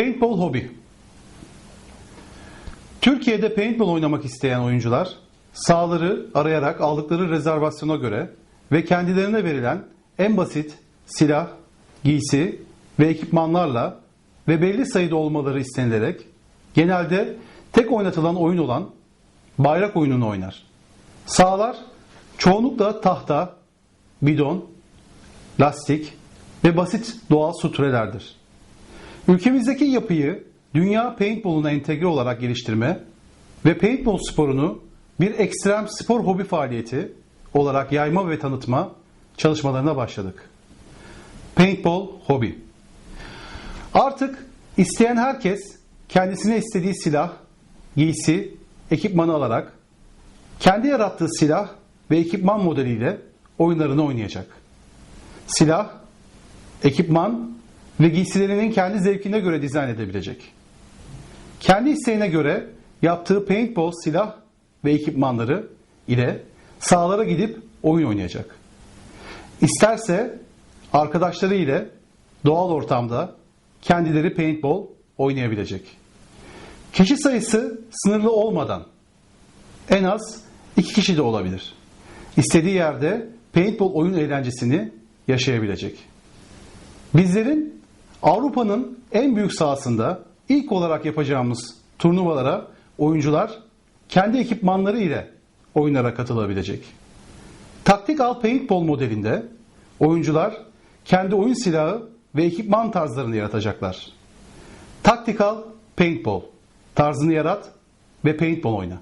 Paintball hobi. Türkiye'de paintball oynamak isteyen oyuncular sahaları arayarak aldıkları rezervasyona göre ve kendilerine verilen en basit silah, giysi ve ekipmanlarla ve belli sayıda olmaları istenilerek genelde tek oynatılan oyun olan bayrak oyununu oynar. Sahalar çoğunlukla tahta, bidon, lastik ve basit doğal su türelerdir. Ülkemizdeki yapıyı dünya paintball'una entegre olarak geliştirme ve paintball sporunu bir ekstrem spor hobi faaliyeti olarak yayma ve tanıtma çalışmalarına başladık. Paintball hobi. Artık isteyen herkes kendisine istediği silah, giysi, ekipmanı alarak kendi yarattığı silah ve ekipman modeliyle oyunlarını oynayacak. Silah, ekipman ve giysilerinin kendi zevkine göre dizayn edebilecek. Kendi isteğine göre yaptığı paintball silah ve ekipmanları ile sahalara gidip oyun oynayacak. İsterse arkadaşları ile doğal ortamda kendileri paintball oynayabilecek. Kişi sayısı sınırlı olmadan en az iki kişi de olabilir. İstediği yerde paintball oyun eğlencesini yaşayabilecek. Bizlerin Avrupa'nın en büyük sahasında ilk olarak yapacağımız turnuvalara oyuncular kendi ekipmanları ile oyunlara katılabilecek. Taktikal paintball modelinde oyuncular kendi oyun silahı ve ekipman tarzlarını yaratacaklar. Taktikal paintball tarzını yarat ve paintball oyna.